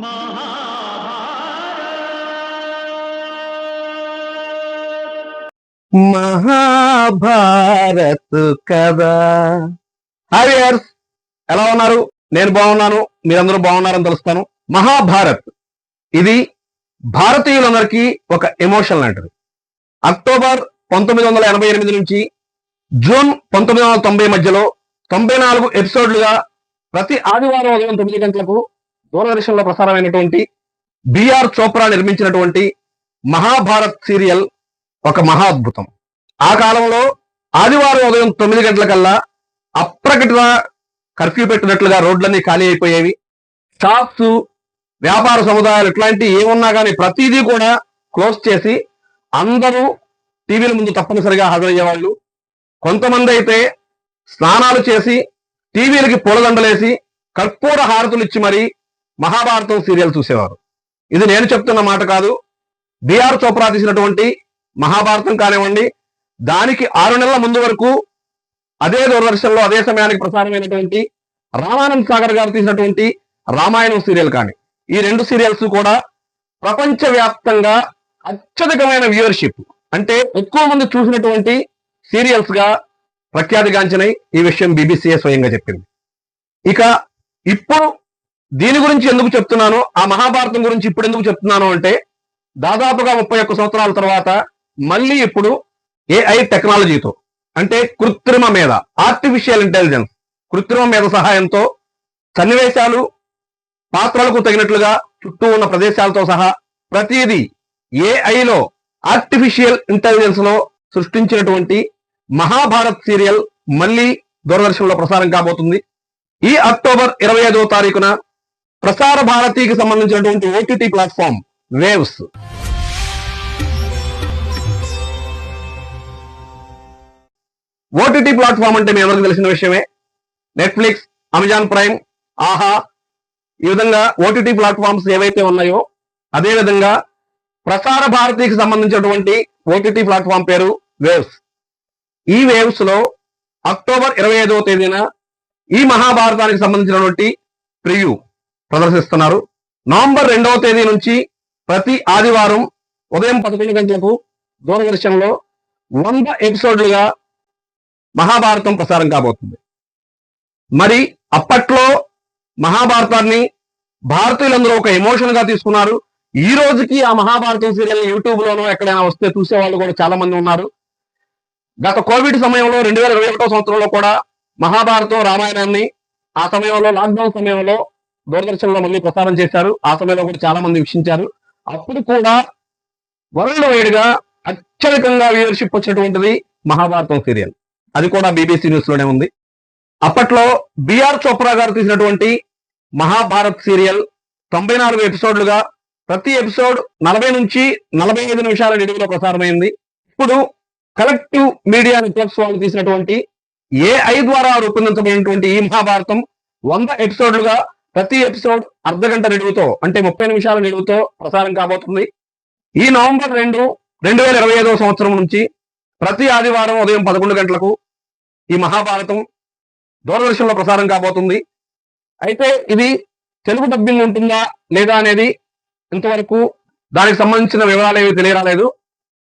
మహాభారత్. కదా hi years ఎలా ఉన్నారు? నేను బాగున్నాను మీరందరూ బాగున్నారని తెలుస్తాను. మహాభారత్. ఇది భారతీయులందరికీ ఒక ఎమోషన్ లాంటిది. అక్టోబర్ పంతొమ్మిది వందల ఎనభై ఎనిమిది నుంచి జూన్ పంతొమ్మిది వందల తొంభై మధ్యలో తొంభై నాలుగు ఎపిసోడ్లుగా ప్రతి ఆదివారం ఉదయం తొమ్మిది గంటలకు దూరదర్శన్లో ప్రసారమైనటువంటి బిఆర్ చోప్రా నిర్మించినటువంటి మహాభారత్ సీరియల్ ఒక మహా అద్భుతం ఆ కాలంలో ఆదివారం ఉదయం తొమ్మిది గంటలకల్లా అప్రకటిత కర్ఫ్యూ పెట్టినట్లుగా రోడ్లన్నీ ఖాళీ అయిపోయేవి. షాప్స్ వ్యాపార సముదాయాలు ఇట్లాంటి ఏమున్నా కానీ ప్రతిదీ కూడా క్లోజ్ చేసి అందరూ టీవీల ముందు తప్పనిసరిగా హాజరయ్యేవాళ్ళు. కొంతమంది అయితే స్నానాలు చేసి టీవీలకి పొలదండలేసి కర్పూర హారతులు ఇచ్చి మరీ మహాభారతం సీరియల్ చూసేవారు. ఇది నేను చెప్తున్న మాట కాదు. బిఆర్ చోప్రా తీసినటువంటి మహాభారతం కానివ్వండి దానికి ఆరు నెలల ముందు వరకు అదే దూరదర్శన్లో అదే సమయానికి ప్రసారమైనటువంటి రామానంద్ సాగర్ గారు తీసినటువంటి రామాయణం సీరియల్ కానీ. ఈ రెండు సీరియల్స్ కూడా ప్రపంచ వ్యాప్తంగా అత్యధికమైన వ్యూవర్షిప్. అంటే ఎక్కువ మంది చూసినటువంటి సీరియల్స్గా ప్రఖ్యాతిగాంచినాయి ఈ విషయం బీబీసీఏ స్వయంగా చెప్పింది. ఇక ఇప్పుడు దీని గురించి ఎందుకు చెప్తున్నాను? ఆ మహాభారతం గురించి ఇప్పుడు ఎందుకు చెప్తున్నాను అంటే దాదాపుగా ముప్పై ఒక్క సంవత్సరాల తర్వాత మళ్ళీ ఇప్పుడు ఏఐ టెక్నాలజీతో అంటే కృత్రిమ మీద ఆర్టిఫిషియల్ ఇంటెలిజెన్స్ కృత్రిమ మీద సహాయంతో సన్నివేశాలు పాత్రలకు తగినట్లుగా చుట్టూ ఉన్న ప్రదేశాలతో సహా ప్రతిదీ ఏఐలో ఆర్టిఫిషియల్ ఇంటెలిజెన్స్లో సృష్టించినటువంటి మహాభారత్ సీరియల్ మళ్ళీ దూరదర్శన్లో ప్రసారం కాబోతుంది. ఈ అక్టోబర్ ఇరవై ఐదవ తారీఖున ప్రసార భారతికి సంబంధించినటువంటి OTT platform Waves OTT platform అంటే మీ అందరికీ తెలిసిన విషయమే. నెట్ఫ్లిక్స్ అమెజాన్ ప్రైమ్ ఆహా. ఈ విధంగా ఓటీటీ ప్లాట్ఫామ్స్ ఏవైతే ఉన్నాయో అదేవిధంగా ప్రసార భారతికి సంబంధించినటువంటి ఓటీటీ ప్లాట్ఫామ్ పేరు వేవ్స్ ఈ వేవ్స్లో అక్టోబర్ ఇరవై ఐదవ తేదీన ఈ మహాభారతానికి సంబంధించినటువంటి ప్రివ్యూ. ప్రదర్శిస్తున్నారు. నవంబర్ రెండవ తేదీ నుంచి ప్రతి ఆదివారం ఉదయం పదకొండు గంటలకు దూరదర్శన్లో వంద ఎపిసోడ్లుగా మహాభారతం ప్రసారం కాబోతుంది. మరి అప్పట్లో మహాభారతాన్ని భారతీయులందరూ ఒక ఎమోషన్గా తీసుకున్నారు. ఈ రోజుకి ఆ మహాభారతం సీరియల్ యూట్యూబ్ లోనో ఎక్కడైనా వస్తే చూసేవాళ్ళు కూడా చాలా మంది ఉన్నారు. గత కోవిడ్ సమయంలో రెండు వేల ఇరవై ఒకటో సంవత్సరంలో కూడా మహాభారతం రామాయణాన్ని ఆ సమయంలో లాక్డౌన్ సమయంలో దూరదర్శన్లో మళ్ళీ ప్రసారం చేశారు. ఆ సమయంలో కూడా చాలా మంది వీక్షించారు. అప్పుడు కూడా వరల్డ్ వైడ్గా అత్యధికంగా వ్యూవర్షిప్ వచ్చినటువంటిది మహాభారతం సీరియల్. అది కూడా బీబీసీ న్యూస్లోనే ఉంది. అప్పట్లో బిఆర్ చోప్రా గారు తీసినటువంటి మహాభారత్ సీరియల్ తొంభై నాలుగు ఎపిసోడ్లుగా ప్రతి ఎపిసోడ్ నలభై నుంచి నలభై ఐదు నిమిషాల నిడివిలో ప్రసారమైంది. ఇప్పుడు కలెక్టివ్ మీడియా నెట్వర్క్స్ వాళ్ళు తీసినటువంటి ఏఐ ద్వారా రూపొందించబడినటువంటి ఈ మహాభారతం వంద ఎపిసోడ్లుగా ప్రతి ఎపిసోడ్ అర్ధ గంట అంటే ముప్పై నిమిషాల నిడువుతో ప్రసారం కాబోతుంది. ఈ నవంబర్ రెండు రెండు వేల ఇరవై ఐదవ సంవత్సరం నుంచి ప్రతి ఆదివారం ఉదయం పదకొండు గంటలకు ఈ మహాభారతం దూరదర్శన్లో ప్రసారం కాబోతుంది. అయితే ఇది తెలుగు డబ్బింగ్ ఉంటుందా లేదా అనేది ఇంతవరకు దానికి సంబంధించిన వివరాలు ఏవి తెలియరాలేదు.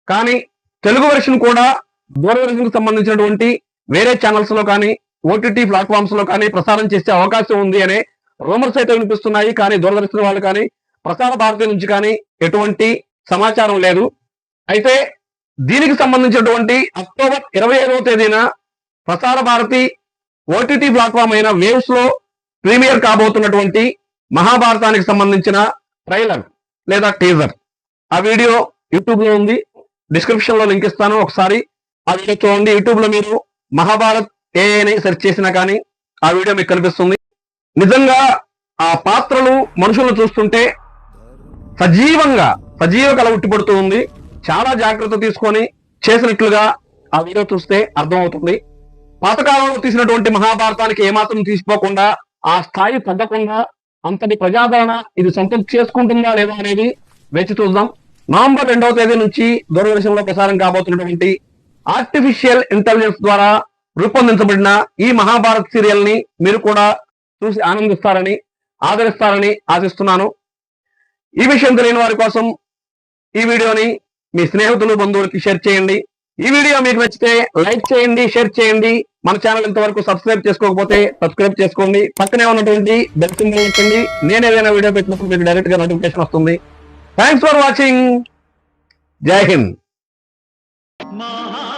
కానీ తెలుగు వెర్షన్ కూడా దూరదర్శన్కు సంబంధించినటువంటి వేరే ఛానల్స్లో కానీ ఓటీటీ ప్లాట్ఫామ్స్లో కానీ ప్రసారం చేసే అవకాశం ఉంది అనే రూమర్స్ అయితే వినిపిస్తున్నాయి కానీ దూరదర్శన్ వాళ్ళు కానీ ప్రసార భారతి నుంచి కానీ ఎటువంటి సమాచారం లేదు. అయితే దీనికి సంబంధించినటువంటి అక్టోబర్ ఇరవై ఐదవ తేదీన ప్రసార భారతి ఓటీటీ ప్లాట్ఫామ్ అయిన వేవ్స్లో ప్రీమియర్ కాబోతున్నటువంటి మహాభారతానికి సంబంధించిన ట్రైలర్ లేదా టీజర్. ఆ వీడియో యూట్యూబ్లో ఉంది. డిస్క్రిప్షన్లో లింక్ ఇస్తాను. ఒకసారి ఆ వీడియో చూడండి. యూట్యూబ్లో మీరు మహాభారత్ ఏ అని సెర్చ్ చేసినా కానీ ఆ వీడియో మీకు కనిపిస్తుంది. నిజంగా ఆ పాత్రలు మనుషులను చూస్తుంటే సజీవంగా సజీవ కళ ఉట్టిపడుతూ ఉంది. చాలా జాగ్రత్త తీసుకొని చేసినట్లుగా ఆ వీడియో చూస్తే అర్థమవుతుంది. పాతకాలంలో తీసినటువంటి మహాభారతానికి ఏమాత్రం తీసిపోకుండా ఆ స్థాయి తగ్గకుండా అంతటి ప్రజాదరణ ఇది సొంతం చేసుకుంటుందా లేదా అనేది వేచి చూద్దాం. నవంబర్ రెండవ తేదీ నుంచి దూరదర్శన్లో ప్రసారం కాబోతున్నటువంటి ఆర్టిఫిషియల్ ఇంటెలిజెన్స్ ద్వారా రూపొందించబడిన ఈ మహాభారత్ సీరియల్ని మీరు కూడా చూసి ఆనందిస్తారని ఆదరిస్తారని ఆశిస్తున్నాను. ఈ విషయం తెలియని వారి కోసం ఈ వీడియోని మీ స్నేహితులు బంధువులకి షేర్ చేయండి. ఈ వీడియో మీకు నచ్చితే లైక్ చేయండి షేర్ చేయండి. మన ఛానల్ ఇంతవరకు సబ్స్క్రైబ్ చేసుకోకపోతే సబ్స్క్రైబ్ చేసుకోండి. పక్కనే ఉన్నటువంటి బెల్ సింబల్ నేను ఏదైనా వీడియో పెట్టినప్పుడు మీకు డైరెక్ట్గా నోటిఫికేషన్ వస్తుంది. థ్యాంక్స్ ఫర్ వాచింగ్ జై హింద్ మహా